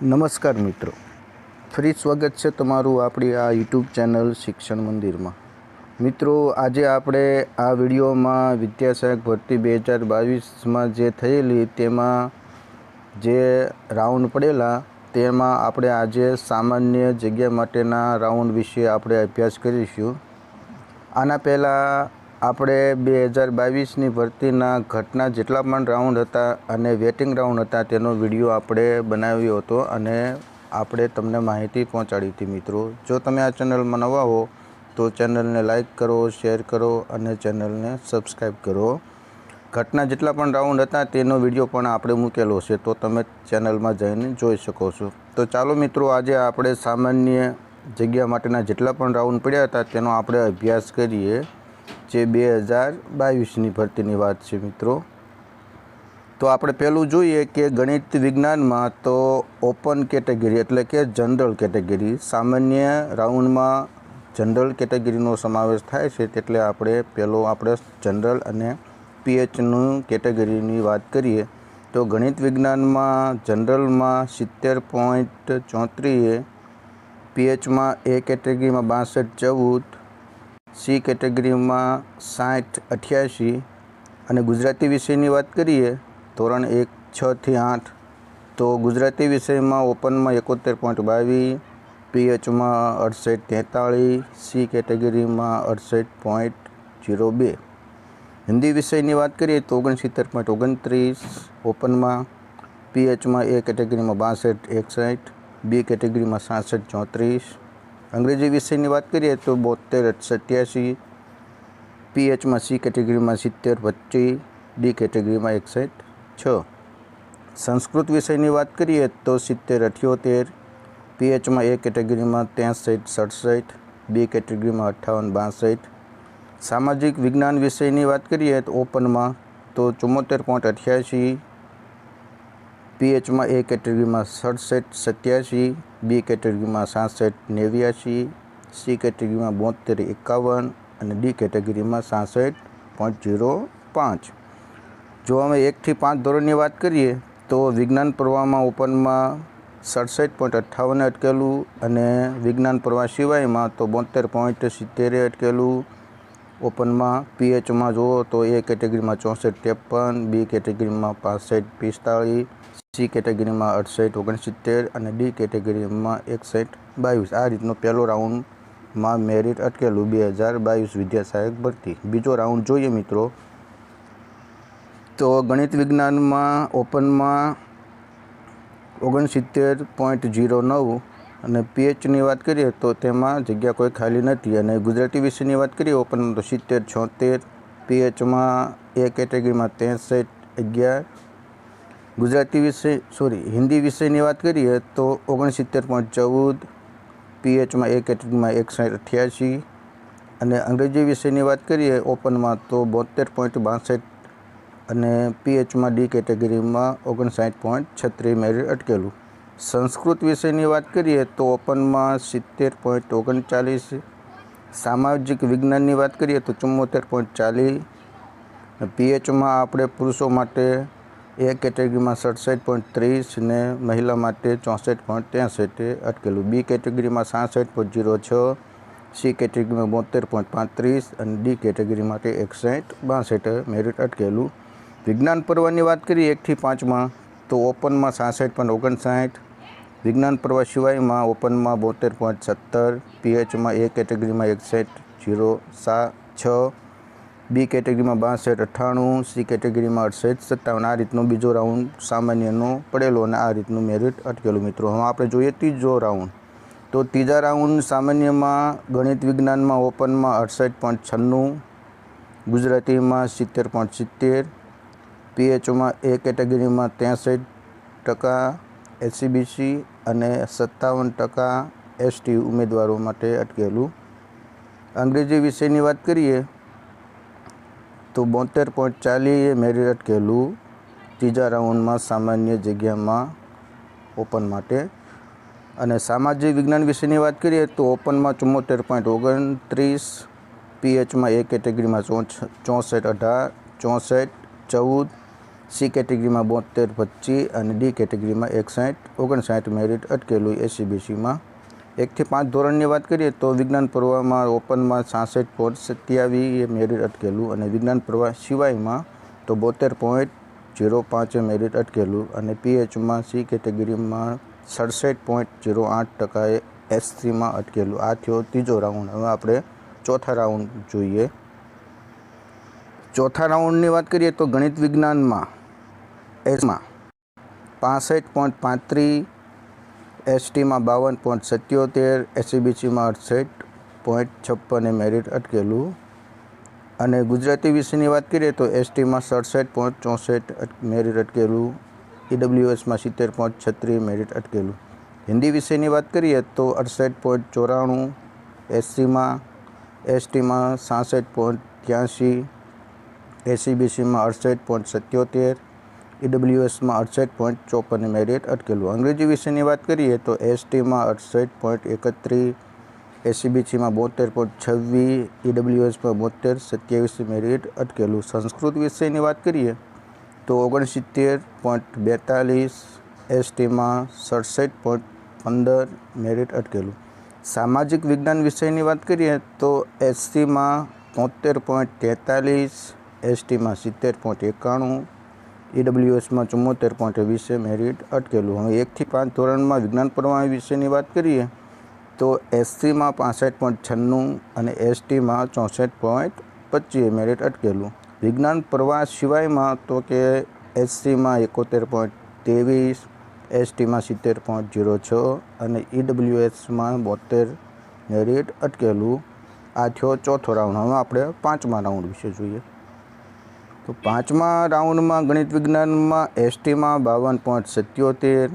નમસ્કાર મિત્રો. ફરી સ્વાગત છે તમારું આપણી આ યુટ્યુબ ચેનલ શિક્ષણ મંદિરમાં. મિત્રો, આજે આપણે આ વિડીયોમાં વિદ્યાસહાયક ભરતી બે હજાર બાવીસમાં જે થયેલી તેમાં જે રાઉન્ડ પડેલા, તેમાં આપણે આજે સામાન્ય જગ્યા માટેના રાઉન્ડ વિશે આપણે અભ્યાસ કરીશું. આના પહેલાં આપણે બે હજાર બાવીસની ભરતીના ઘટના જેટલા પણ રાઉન્ડ હતા અને વેટિંગ રાઉન્ડ હતા તેનો વીડિયો આપણે બનાવ્યો હતો અને આપણે તમને માહિતી પહોંચાડી હતી મિત્રો. જો તમે આ ચેનલમાં નવા હો, તો ચેનલને લાઈક કરો, શેર કરો અને ચેનલને સબસ્ક્રાઈબ કરો. ઘટના જેટલા પણ રાઉન્ડ હતા તેનો વીડિયો પણ આપણે મૂકેલો છે, તો તમે ચેનલમાં જઈને જોઈ શકો છો. તો ચાલો મિત્રો, આજે આપણે સામાન્ય જગ્યા માટેના જેટલા પણ રાઉન્ડ પડ્યા હતા તેનો આપણે અભ્યાસ કરીએ. જે બે હજાર બાવીસની ભરતીની વાત છે મિત્રો. તો આપણે પહેલું જોઈએ કે ગણિત વિજ્ઞાનમાં તો ઓપન કેટેગરી એટલે કે જનરલ કેટેગરી સામાન્ય રાઉન્ડમાં જનરલ કેટેગરીનો સમાવેશ થાય છે એટલે આપણે પહેલો આપણે જનરલ અને પીએચનું કેટેગરીની વાત કરીએ. તો ગણિત વિજ્ઞાનમાં જનરલમાં સિત્તેર પોઈન્ટ ચોત્રીએ પીએચમાં એ કેટેગરીમાં બાસઠ ચૌદ સી કેટેગરીમાં સાઠ, અઠ્યાસી અને ગુજરાતી વિષયની વાત કરીએ, ધોરણ એક છથી આઠ, તો ગુજરાતી વિષયમાં ઓપનમાં એકોતેર પોઈન્ટ બાવીસ, પીએચમાં અડસઠ તેતાળીસ, સી કેટેગરીમાં અડસઠ પોઈન્ટ જીરો બે. હિન્દી વિષયની વાત કરીએ તો ઓગણસિત્તેર પોઈન્ટ ઓગણત્રીસ, ઓપનમાં પીએચમાં એ કેટેગરીમાં બાસઠ, એકસઠ, બી કેટેગરીમાં સાસઠ, ચોત્રીસ અંગ્રેજી વિષયની વાત કરીએ તો બોતેર સત્યાસી, પીએચમાં સી કેટેગરીમાં સિત્તેર પચીસ ડી કેટેગરીમાં એકસઠ, છ. સંસ્કૃત વિષયની વાત કરીએ તો સિત્તેર અઠ્યોતેર, પીએચમાં એ કેટેગરીમાં ત્રેસઠ, સડસઠ બી કેટેગરીમાં અઠ્ઠાવન, બાસઠ. સામાજિક વિજ્ઞાન વિષયની વાત કરીએ તો ઓપનમાં તો ચુમ્મોતેર પોઈન્ટ અઠ્યાસી પીએચમાં એ કેટેગરીમાં સડસઠ, સત્યાસી, બી કેટેગરીમાં સાસઠ, નેવ્યાસી, સી કેટેગરીમાં બોતેર એકાવન અને ડી કેટેગરીમાં સાસઠ પોઈન્ટ જીરો પાંચ. જો અમે એકથી પાંચ ધોરણની વાત કરીએ, તો વિજ્ઞાન પ્રવાહમાં ઓપનમાં સડસઠ પોઈન્ટ અઠ્ઠાવને અટકેલું અને વિજ્ઞાન પ્રવાહ સિવાયમાં તો બોતેર પોઈન્ટ સિત્તેરે અટકેલું. ઓપનમાં પીએચમાં જુઓ તો એ કેટેગરીમાં ચોસઠ, ત્રેપન, બી કેટેગરીમાં પાસઠ, પિસ્તાળીસ સી કેટેગરીમાં અડસઠ, ઓગણસિત્તેર અને ડી કેટેગરીમાં એકસઠ, બાવીસ. આ રીતનો પહેલો રાઉન્ડમાં મેરિટ અટકેલું. બે હજાર બાવીસ વિદ્યા સહાયક ભરતી. બીજો રાઉન્ડ જોઈએ મિત્રો. તો ગણિત વિજ્ઞાનમાં ઓપનમાં ઓગણસિત્તેર પોઈન્ટ જીરો નવ અને પીએચની વાત કરીએ તો તેમાં જગ્યા કોઈ ખાલી નથી અને ગુજરાતી વિષયની વાત કરીએ ઓપનમાં તો સિત્તેર, છોતેર, પીએચમાં એ કેટેગરીમાં ત્રેસઠ અગિયાર ગુજરાતી વિષય સોરી હિન્દી વિષયની વાત કરીએ તો ઓગણસિત્તેર પોઈન્ટ ચૌદ, પીએચમાં એક એટમાં એકસઠ અઠ્યાસી અને અંગ્રેજી વિષયની વાત કરીએ ઓપનમાં તો બોતેર પોઈન્ટ બાસઠ અને પીએચમાં ડી કેટેગરીમાં ઓગણસાઠ પોઈન્ટ છત્રીસ મેરિટ અટકેલું. સંસ્કૃત વિષયની વાત કરીએ તો ઓપનમાં સિત્તેર પોઈન્ટ ઓગણચાલીસ, સામાજિક વિજ્ઞાનની વાત કરીએ તો ચુમ્મોતેર પોઈન્ટ ચાલીસ પીએચમાં આપણે પુરુષો માટે એ કેટેગરીમાં સડસઠ પોઈન્ટ ત્રીસ ને મહિલા માટે ચોસઠ પોઈન્ટ ત્રેસઠે અટકેલું. બી કેટેગરીમાં સાસઠ પોઈન્ટ ઝીરો છ, સી કેટેગરીમાં બોતેર પોઈન્ટ પાંત્રીસ અને ડી કેટેગરી માટે એકસઠ બાસઠ મેરિટ અટકેલું. વિજ્ઞાન પર્વની વાત કરીએ એકથી પાંચમાં, તો ઓપનમાં સાસઠ પોઈન્ટ ઓગણસાઠ, વિજ્ઞાન પર્વ સિવાયમાં ઓપનમાં બોતેર પોઈન્ટ સત્તર, પીએચમાં એ કેટેગરીમાં એકસઠ જીરો સા છ બી કેટેગરીમાં બાસઠ, અઠ્ઠાણું, સી કેટેગરીમાં અડસઠ, સત્તાવન. આ રીતનો બીજો રાઉન્ડ સામાન્યનો પડેલો અને આ રીતનું મેરિટ અટકેલું મિત્રો. હવે આપણે જોઈએ ત્રીજો રાઉન્ડ તો ત્રીજા રાઉન્ડ સામાન્યમાં ગણિત વિજ્ઞાનમાં ઓપનમાં અડસઠ પોઈન્ટ છન્નું, ગુજરાતીમાં સિત્તેર પોઈન્ટ સિત્તેર, પીએચઓમાં એ કેટેગરીમાં ત્રેસઠ ટકા, એસસીબીસી અને સત્તાવન ટકા એસટી ઉમેદવારો માટે અટકેલું. અંગ્રેજી વિષયની વાત કરીએ તો બોતેર પોઈન્ટ ચાલીએ મેરિટ અટકેલું. ત્રીજા રાઉન્ડમાં સામાન્ય જગ્યામાં ઓપન માટે. અને સામાજિક વિજ્ઞાન વિષયની વાત કરીએ તો ઓપનમાં ચુમ્મોતેર પોઈન્ટ ઓગણત્રીસ, પીએચમાં એ કેટેગરીમાં ચોસઠ અઢાર, ચોસઠ, ચૌદ, સી કેટેગરીમાં બોતેર પચીસ અને ડી કેટેગરીમાં એકસાઠ, ઓગણસાઠ મેરિટ અટકેલું એસીબીસીમાં એકથી પાંચ ધોરણની વાત કરીએ તો વિજ્ઞાન પ્રવાહમાં ઓપનમાં છાસઠ પોઈન્ટ સત્યાવીસ એ મેરિટ અટકેલું અને વિજ્ઞાન પ્રવાહ સિવાયમાં તો બોતેર પોઈન્ટ જીરો પાંચે મેરિટ અટકેલું અને પીએચમાં સી કેટેગરીમાં સડસઠ પોઈન્ટ જીરો આઠ ટકાએ એસ થ્રીમાં અટકેલું. આ થયો ત્રીજો રાઉન્ડ. હવે આપણે ચોથા રાઉન્ડ જોઈએ. ચોથા રાઉન્ડની વાત કરીએ તો ગણિત વિજ્ઞાનમાં એસમાં પાસઠ પોઈન્ટ પાંત્રીસ એસટીમાં બાવન પોઈન્ટ સત્યોતેર એસીબીસીમાં અડસઠ પોઈન્ટ છપ્પને મેરિટ અટકેલું. અને ગુજરાતી વિષયની વાત કરીએ તો એસટીમાં સડસઠ પોઈન્ટ ચોસઠ મેરિટ અટકેલું. ઈડબ્લ્યુએસમાં સિત્તેર પોઈન્ટ છત્રીસ મેરિટ અટકેલું. હિન્દી વિષયની વાત કરીએ તો અડસઠ પોઈન્ટ ચોરાણું એસસીમાં એસટીમાં સાસઠ પોઈન્ટ ત્યાંસી એસીબીસીમાં અડસઠ પોઈન્ટ સત્યોતેર ઈડબ્લ્યુએસમાં અડસઠ પોઈન્ટ ચોપન મેરિટ અટકેલું. અંગ્રેજી વિષયની વાત કરીએ તો એસટીમાં અડસઠ પોઈન્ટ એકત્રીસ એસીબીસીમાં બોતેર પોઈન્ટ છવ્વીસ, ઈડબ્લ્યુએસમાં બોતેર સત્યાવીસ મેરિટ અટકેલું. સંસ્કૃત વિષયની વાત કરીએ તો ઓગણસિત્તેર પોઈન્ટ બેતાલીસ, એસટીમાં સડસઠ પોઈન્ટ પંદર મેરિટ અટકેલું. સામાજિક વિજ્ઞાન વિષયની વાત કરીએ તો એસસીમાં તોતેર પોઈન્ટ તેતાલીસ, એસટીમાં સિત્તેર પોઈન્ટ એકાણું ઈડબ્લ્યુએસમાં ચુમ્મોતેર પોઈન્ટ વીસે મેરિટ અટકેલું. હવે એકથી પાંચ ધોરણમાં વિજ્ઞાન પ્રવાહ વિશેની વાત કરીએ, તો એસસીમાં પાસઠ પોઈન્ટ છન્નું અને એસટીમાં ચોસઠ પોઈન્ટ પચીસે મેરિટ અટકેલું. વિજ્ઞાન પ્રવાહ સિવાયમાં તો કે એસસીમાં એકોતેર પોઈન્ટ ત્રેવીસ, એસટીમાં સિત્તેર પોઈન્ટ જીરો છ અને ઈડબ્લ્યુએસમાં બોતેર મેરિટ અટકેલું. આ થયો ચોથો રાઉન્ડ. હવે આપણે પાંચમા રાઉન્ડ વિશે જોઈએ. તો પાંચમા રાઉન્ડમાં ગણિત વિજ્ઞાનમાં એસટીમાં બાવન પોઈન્ટ સત્યોતેર,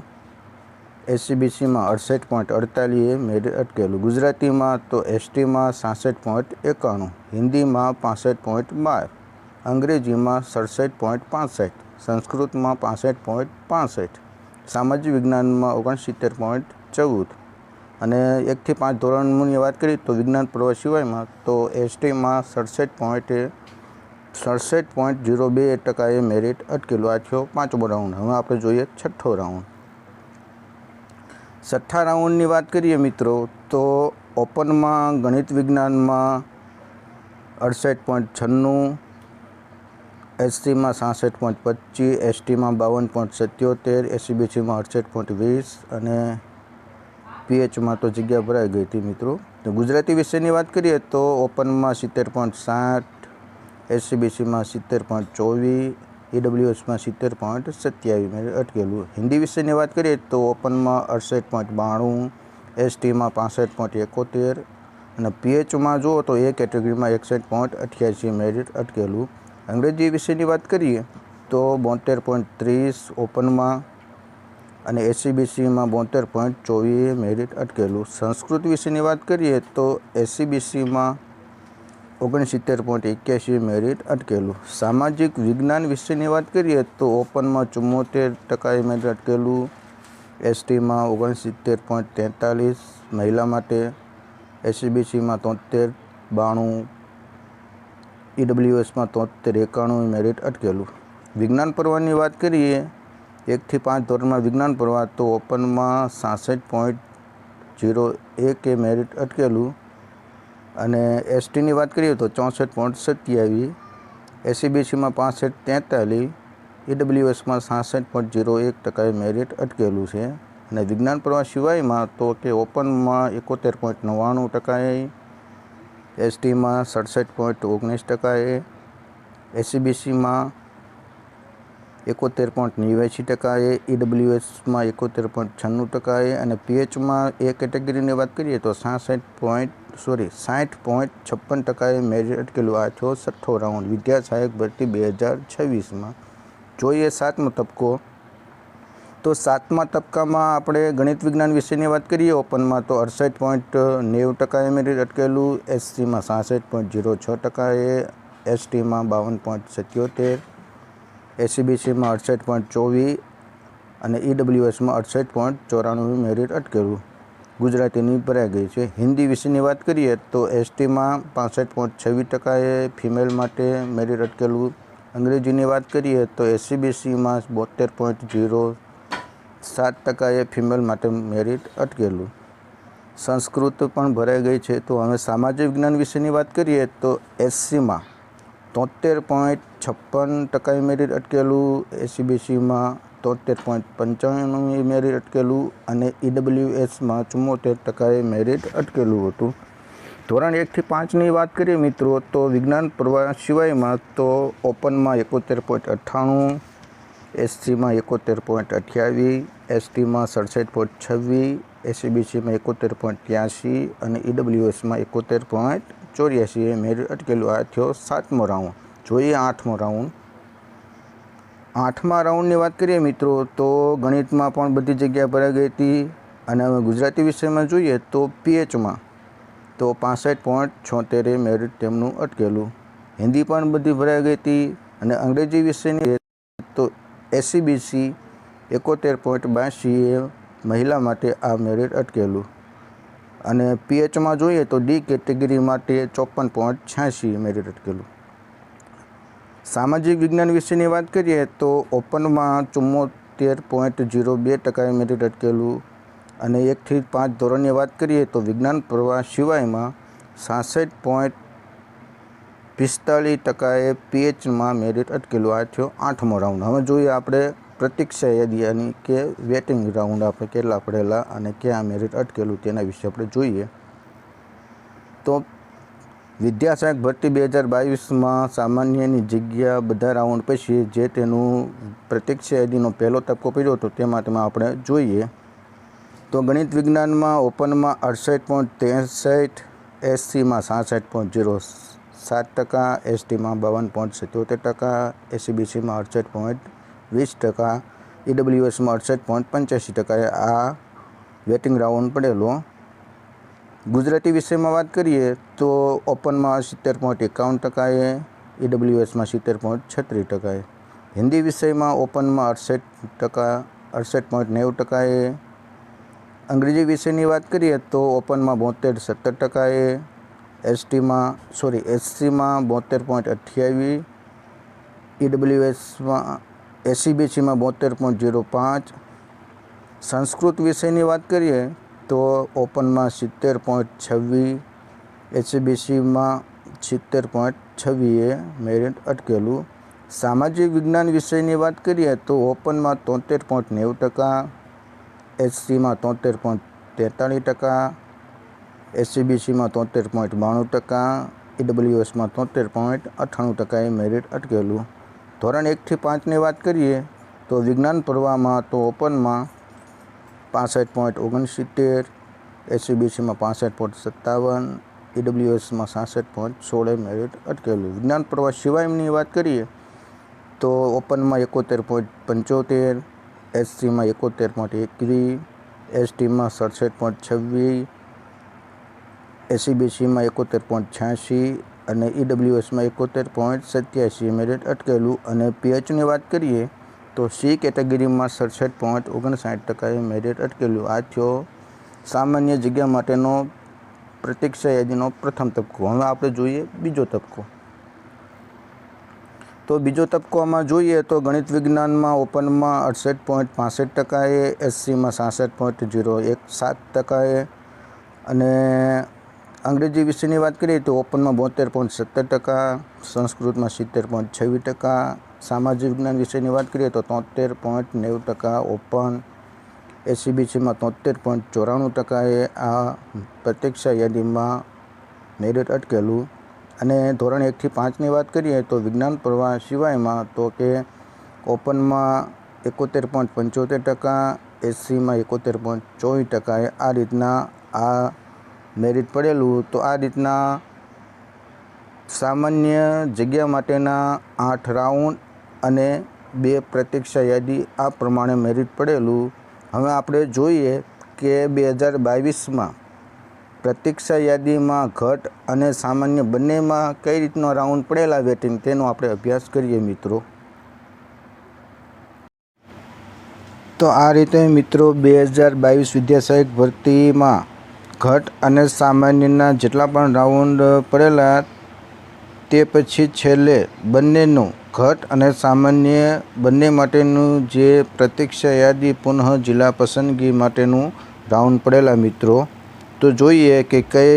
એસસીબીસીમાં અડસઠ પોઈન્ટ અડતાલીસ મેડ અટકેલું. ગુજરાતીમાં તો એસટીમાં સાસઠ પોઈન્ટ એકાણું, હિન્દીમાં પાસઠ પોઈન્ટ બાર, અંગ્રેજીમાં સડસઠ પોઈન્ટ પાસઠ, સંસ્કૃતમાં પાસઠ પોઈન્ટ પાસઠ સામાજિક વિજ્ઞાનમાં ઓગણસિત્તેર પોઈન્ટ ચૌદ અને એકથી પાંચ ધોરણની વાત કરીએ તો વિજ્ઞાન પ્રવાહ સિવાયમાં તો એસટીમાં સડસઠ પોઈન્ટ સડસઠ પોઈન્ટ જીરો બે ટકાએ મેરિટ અટકેલો આ થયો પાંચમો રાઉન્ડ. હવે આપણે જોઈએ છઠ્ઠો રાઉન્ડ. છઠ્ઠા રાઉન્ડની વાત કરીએ મિત્રો, તો ઓપનમાં ગણિત વિજ્ઞાનમાં અડસઠ પોઈન્ટ છન્નું, એસસીમાં સાસઠ પોઈન્ટ પચીસ, એસટીમાં બાવન પોઈન્ટ સત્યોતેર એસીબીસીમાં અડસઠ પોઈન્ટ વીસ અને પીએચમાં તો જગ્યા ભરાઈ ગઈ હતી મિત્રો. તો ગુજરાતી વિષયની વાત કરીએ તો ઓપનમાં સિત્તેર પોઈન્ટ સાઠ એસસીબીસીમાં સિત્તેર પોઈન્ટ ચોવીસ, ઈડબ્લ્યુએસમાં સિત્તેર પોઈન્ટ સત્યાવીસ. અટકેલું. હિન્દી વિષયની વાત કરીએ તો ઓપનમાં અડસઠ પોઈન્ટ બાણું, એસટીમાં પાસઠ પોઈન્ટ એકોતેર અને પીએચમાં જુઓ તો એ કેટેગરીમાં એકસઠ પોઈન્ટ અઠ્યાસી મેરિટ અટકેલું. અંગ્રેજી વિષયની વાત કરીએ તો બોતેર પોઈન્ટ ત્રીસ ઓપનમાં અને એસીબીસીમાં બોતેર પોઈન્ટ ચોવીસ મેરિટ અટકેલું. સંસ્કૃત વિષયની વાત કરીએ તો એસીબીસીમાં ઓગણસિત્તેર પોઈન્ટ એક્યાસી મેરિટ અટકેલું. સામાજિક વિજ્ઞાન વિષયની વાત કરીએ તો ઓપનમાં ચુમ્મોતેર ટકાએ મેરિટ અટકેલું. એસટીમાં ઓગણસિત્તેર પોઈન્ટ તેતાલીસ, મહિલા માટે એસીબીસીમાં તોતેર, બાણું, ઈડબ્લ્યુએસમાં તોતેર એકાણું મેરિટ અટકેલું. વિજ્ઞાન પર્વની વાત કરીએ, એકથી પાંચ ધોરણમાં વિજ્ઞાન પર્વ, તો ઓપનમાં સાસઠ પોઈન્ટ જીરો એ મેરિટ અટકેલું. અને એસટીની વાત કરીએ તો ચોસઠ પોઈન્ટ સત્યાવીસ એસીબીસીમાં પાસઠ તેતાલીસ ઈડબ્લ્યુએસમાં સાસઠ પોઈન્ટ જીરો એક ટકાએ મેરિટ અટકેલું છે. અને વિજ્ઞાન પ્રવાહ સિવાયમાં તો કે ઓપનમાં એકોતેર પોઈન્ટ નવ્વાણું ટકાએ એસટીમાં સડસઠ પોઈન્ટ ઓગણીસ ટકાએ એસીબીસીમાં એકોતેર પોઈન્ટ નેવ્યાસી ટકાએ ઈડબ્લ્યુએસમાં એકોતેર પોઈન્ટ છન્નું ટકાએ અને પીએચમાં એ કેટેગરીની વાત કરીએ તો સાસઠ પોઈન્ટ સોરી, સાઠ પોઈન્ટ છપ્પન ટકાએ મેરિટ અટકેલું આ છો છઠ્ઠો રાઉન્ડ વિદ્યા સહાયક ભરતી બે હજાર છવ્વીસમાં. જોઈએ સાતમો તબક્કો. તો સાતમા તબક્કામાં આપણે ગણિત વિજ્ઞાન વિશેની વાત કરીએ, ઓપનમાં તો અડસઠ પોઈન્ટ નેવું ટકાએ મેરિટ અટકેલું, એસસીમાં સાસઠ પોઈન્ટ ઝીરો છ ટકાએ, એસટીમાં બાવન પોઈન્ટ સત્યોતેર એસીબીસીમાં અડસઠ પોઈન્ટ ચોવીસ અને ઈડબ્લ્યુએસમાં અડસઠ પોઈન્ટ ચોરાણું મેરિટ અટકેલું. ગુજરાતીની ભરાઈ ગઈ છે. હિન્દી વિશેની વાત કરીએ તો એસટીમાં પાસઠ પોઈન્ટ છવ્વીસ ટકાએ ફિમેલ માટે મેરિટ અટકેલું. અંગ્રેજીની વાત કરીએ તો એસસીબીસીમાં બોતેર પોઈન્ટ ઝીરો સાત ટકાએ ફિમેલ માટે મેરિટ અટકેલું. સંસ્કૃત પણ ભરાઈ ગઈ છે. તો હવે સામાજિક વિજ્ઞાન વિશેની વાત કરીએ તો એસસીમાં તોતેર પોઈન્ટ છપ્પન ટકાએ મેરિટ અટકેલું. એસીબીસીમાં તોતેર પોઈન્ટ પંચાણું મેરિટ અટકેલું અને ઈડબ્લ્યુએસમાં ચુમ્મોતેર ટકાએ મેરિટ અટકેલું હતું. ધોરણ એકથી પાંચની વાત કરીએ મિત્રો, તો વિજ્ઞાન પ્રવાહ સિવાયમાં તો ઓપનમાં એકોતેર પોઈન્ટ અઠ્ઠાણું એસસીમાં એકોતેર પોઈન્ટ અઠ્યાવીસ એસટીમાં સડસઠ પોઈન્ટ છવ્વીસ એસીબીસીમાં એકોતેર પોઈન્ટ ત્યાંસી અને ઈડબ્લ્યુએસમાં એકોતેર પોઈન્ટ ચોર્યાસી એ મેરિટ અટકેલું. આ થયો સાતમો રાઉન્ડ જોઈએ આઠમો રાઉન્ડ આઠમા રાઉન્ડની વાત કરીએ મિત્રો, તો ગણિતમાં પણ બધી જગ્યા ભરાઈ ગઈ હતી અને હવે ગુજરાતી વિષયમાં જોઈએ તો પીએચમાં તો પાસઠ પોઈન્ટ છોતેરે મેરિટ તેમનું અટકેલું. હિન્દી પણ બધી ભરાઈ ગઈ હતી અને અંગ્રેજી વિષયની તો એસીબીસી એકોતેર પોઈન્ટ બાસીએ મહિલા માટે આ મેરિટ અટકેલું. અને પીએચમાં જોઈએ તો ડી કેટેગરી માટે ચોપન પોઈન્ટ છ્યાસી મેરિટ અટકેલું. સામાજિક વિજ્ઞાન વિશેની વાત કરીએ તો ઓપનમાં ચુમ્મોતેર પોઈન્ટ ઝીરો બે ટકાએ મેરિટ અટકેલું અને એકથી પાંચ ધોરણની વાત કરીએ તો વિજ્ઞાન પ્રવાહ સિવાયમાં સાસઠ પોઈન્ટ પિસ્તાળીસ ટકાએ પીએચમાં મેરિટ અટકેલું. આ થયો આઠમો રાઉન્ડ. હવે જોઈએ આપણે પ્રતીક્ષા યાદી કે વેટિંગ રાઉન્ડ આપણે કેટલા પડેલા અને ક્યાં મેરિટ અટકેલું તેના વિશે આપણે જોઈએ. તો વિદ્યાસહાયક ભરતી બે હજાર બાવીસમાં સામાન્યની જગ્યા બધા રાઉન્ડ પછી જે તેનું પ્રતીક્ષા યાદીનો પહેલો તબક્કો પડ્યો હતો, તેમાં તેમાં આપણે જોઈએ. તો ગણિત વિજ્ઞાનમાં ઓપનમાં અડસઠ પોઈન્ટ ત્રેસઠ, એસસીમાં સાસઠ પોઈન્ટ ઝીરો સાત ટકા, એસટીમાં બાવન પોઈન્ટ સિત્યોતેર ટકા એસીબીસીમાં અડસઠ પોઈન્ટ વીસ ટકા, ઈડબ્લ્યુએસમાં અડસઠ પોઈન્ટ પંચ્યાસી ટકાએ આ વેટિંગ રાઉન્ડ પડેલો. ગુજરાતી વિષયમાં વાત કરીએ તો ઓપનમાં સિત્તેર પોઈન્ટ એકાવન ટકાએ, ઈડબ્લ્યુએસમાં સિત્તેર પોઈન્ટ છત્રીસ ટકાએ. હિન્દી વિષયમાં ઓપનમાં અડસઠ ટકા, અડસઠ પોઈન્ટ નેવું ટકાએ. અંગ્રેજી વિષયની વાત કરીએ તો ઓપનમાં બોતેર, સત્તર ટકાએ. એસટીમાં, સોરી, એસસીમાં બોતેર પોઈન્ટ અઠ્યાવીસ ઈડબ્લ્યુએસમાં એસીબીસીમાં બોતેર પોઈન્ટ ઝીરો પાંચ. સંસ્કૃત વિષયની વાત કરીએ તો ઓપનમાં સિત્તેર પોઈન્ટ છવ્વીસ એસીબીસીમાં સિત્તેર પોઈન્ટ છવ્વીએ મેરિટ અટકેલું. સામાજિક વિજ્ઞાન વિષયની વાત કરીએ તો ઓપનમાં તોતેર પોઈન્ટ નેવું ટકા એસસીમાં તોતેર પોઈન્ટ તેતાળીસ ટકા એસસીબીસીમાં તોતેર પોઈન્ટ બાણું ટકા, ઈડબ્લ્યુએસમાં તોતેર પોઈન્ટ અઠ્ઠાણું ટકાએ મેરિટ અટકેલું. ધોરણ એકથી પાંચની વાત કરીએ તો વિજ્ઞાન પ્રવાહમાં તો ઓપનમાં પાસઠ પોઈન્ટ ઓગણસિત્તેર એસીબીસીમાં પાસઠ પોઈન્ટ સત્તાવન ઈડબ્લ્યુએસમાં સાસઠ પોઈન્ટ સોળે મેરિટ અટકેલું. વિજ્ઞાન પ્રવાહ સિવાયની વાત કરીએ તો ઓપનમાં એકોતેર પોઈન્ટ પંચોતેર એસસીમાં એકોતેર પોઈન્ટ એકવીસ એસટીમાં સડસઠ પોઈન્ટ છવ્વીસ એસીબીસીમાં એકોતેર પોઈન્ટ છ્યાસી અને ઈડબ્લ્યુએસમાં એકોતેર પોઈન્ટ સત્યાસી મેરિટ અટકેલું. અને પીએચની વાત કરીએ તો સી કેટેગરીમાં સડસઠ પોઈન્ટ ઓગણસાઠ ટકાએ મેરિટ અટકેલું. આ થયો સામાન્ય જગ્યા માટેનો પ્રતીક્ષા યાદીનો પ્રથમ તબક્કો. હવે આપણે જોઈએ બીજો તબક્કો. તો બીજો તબક્કોમાં જોઈએ તો ગણિત વિજ્ઞાનમાં ઓપનમાં અડસઠ પોઈન્ટ પાસઠ ટકાએ, એસસીમાં સાસઠ પોઈન્ટ ઝીરો એક સાત ટકાએ અને અંગ્રેજી વિષયની વાત કરીએ તો ઓપનમાં બોતેર પોઈન્ટ સત્તર ટકા, સંસ્કૃતમાં સિત્તેર પોઈન્ટ છવ્વીસ ટકા સામાજિક વિજ્ઞાન વિષયની વાત કરીએ તો તોતેર પોઈન્ટ નેવું ટકા ઓપન એસીબીસીમાં તોતેર પોઈન્ટ ચોરાણું ટકાએ આ પ્રતીક્ષા યાદીમાં મેરિટ અટકેલું. અને ધોરણ એકથી પાંચની વાત કરીએ તો વિજ્ઞાન પ્રવાહ સિવાયમાં તો કે ઓપનમાં એકોતેર પોઈન્ટ પંચોતેર ટકા, એસસીમાં એકોતેર પોઈન્ટ ચોવીસ ટકાએ આ રીતના આ મેરિટ પડેલું. તો આ રીતના સામાન્ય જગ્યા માટેના આઠ રાઉન્ડ અને બે પ્રતીક્ષા યાદી આ પ્રમાણે મેરિટ પડેલું. હવે આપણે જોઈએ કે બે હજાર બાવીસમાં પ્રતીક્ષા યાદીમાં ઘટ અને સામાન્ય બંનેમાં કઈ રીતનો રાઉન્ડ પડેલા વેટિંગ તેનો આપણે અભ્યાસ કરીએ મિત્રો. તો આ રીતે મિત્રો બે હજાર બાવીસ વિદ્યાસહાયક ભરતીમાં ઘટ અને સામાન્યના જેટલા પણ રાઉન્ડ પડેલા તે પછી છેલ્લે બંનેનું ઘટ અને સામાન્ય બંને માટેનું જે પ્રતીક્ષા યાદી પુનઃ જિલ્લા પસંદગી માટેનું રાઉન્ડ પડેલા મિત્રો. તો જોઈએ કે કઈ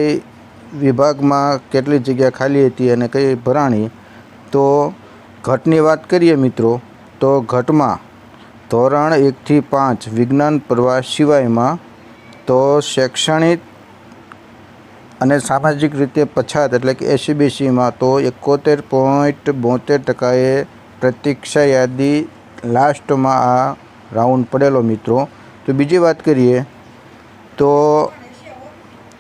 વિભાગમાં કેટલી જગ્યા ખાલી હતી અને કઈ ભરાણી. તો ઘટની વાત કરીએ મિત્રો, તો ઘટમાં ધોરણ એકથી પાંચ વિજ્ઞાન પ્રવાહ સિવાયમાં તો શૈક્ષણિક અને સામાજિક રીતે પછાત એટલે કે એસીબીસીમાં તો એકોતેર પોઈન્ટ બોતેર ટકાએ પ્રતીક્ષા યાદી લાસ્ટમાં આ રાઉન્ડ પડેલો મિત્રો. તો બીજી વાત કરીએ, તો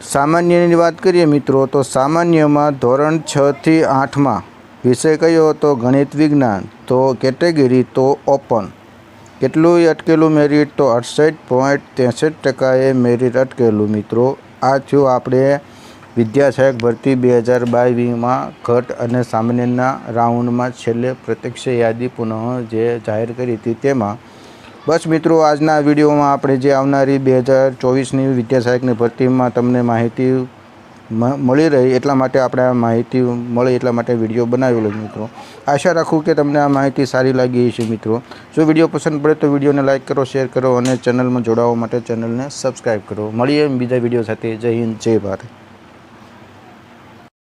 સામાન્યની વાત કરીએ મિત્રો, તો સામાન્યમાં ધોરણ છથી આઠમાં વિષય કયો હતો? ગણિત, વિજ્ઞાન. તો કેટેગરી તો ઓપન. કેટલું અટકેલું મેરિટ? તો અડસઠ પોઈન્ટ ત્રેસઠ ટકાએ મેરિટ અટકેલું મિત્રો. આ થયું આપણે વિદ્યાસહાયક ભરતી બે હજાર બાવીસમાં ઘટ અને સામાન્યના રાઉન્ડમાં છેલ્લે પ્રત્યક્ષ યાદી પુનઃ જે જાહેર કરી હતી તેમાં, બસ મિત્રો, આજના વિડીયોમાં આપણે જે આવનારી બે હજાર ચોવીસની વિદ્યાસહાયકની ભરતીમાં તમને માહિતી મળી રહી, એટલા માટે આપણે આ માહિતી મળે, એટલા માટે વીડિયો બનાવેલો મિત્રો. આશા રાખું કે તમને આ માહિતી સારી લાગી હશે મિત્રો. જો વીડિયો પસંદ પડે તો વિડીયોને લાઇક કરો, શેર કરો અને ચેનલમાં જોડાવા માટે ચેનલને સબસ્ક્રાઈબ કરો. મળીએ બીજા વીડિયો સાથે. જય હિન્દ, જય ભારત.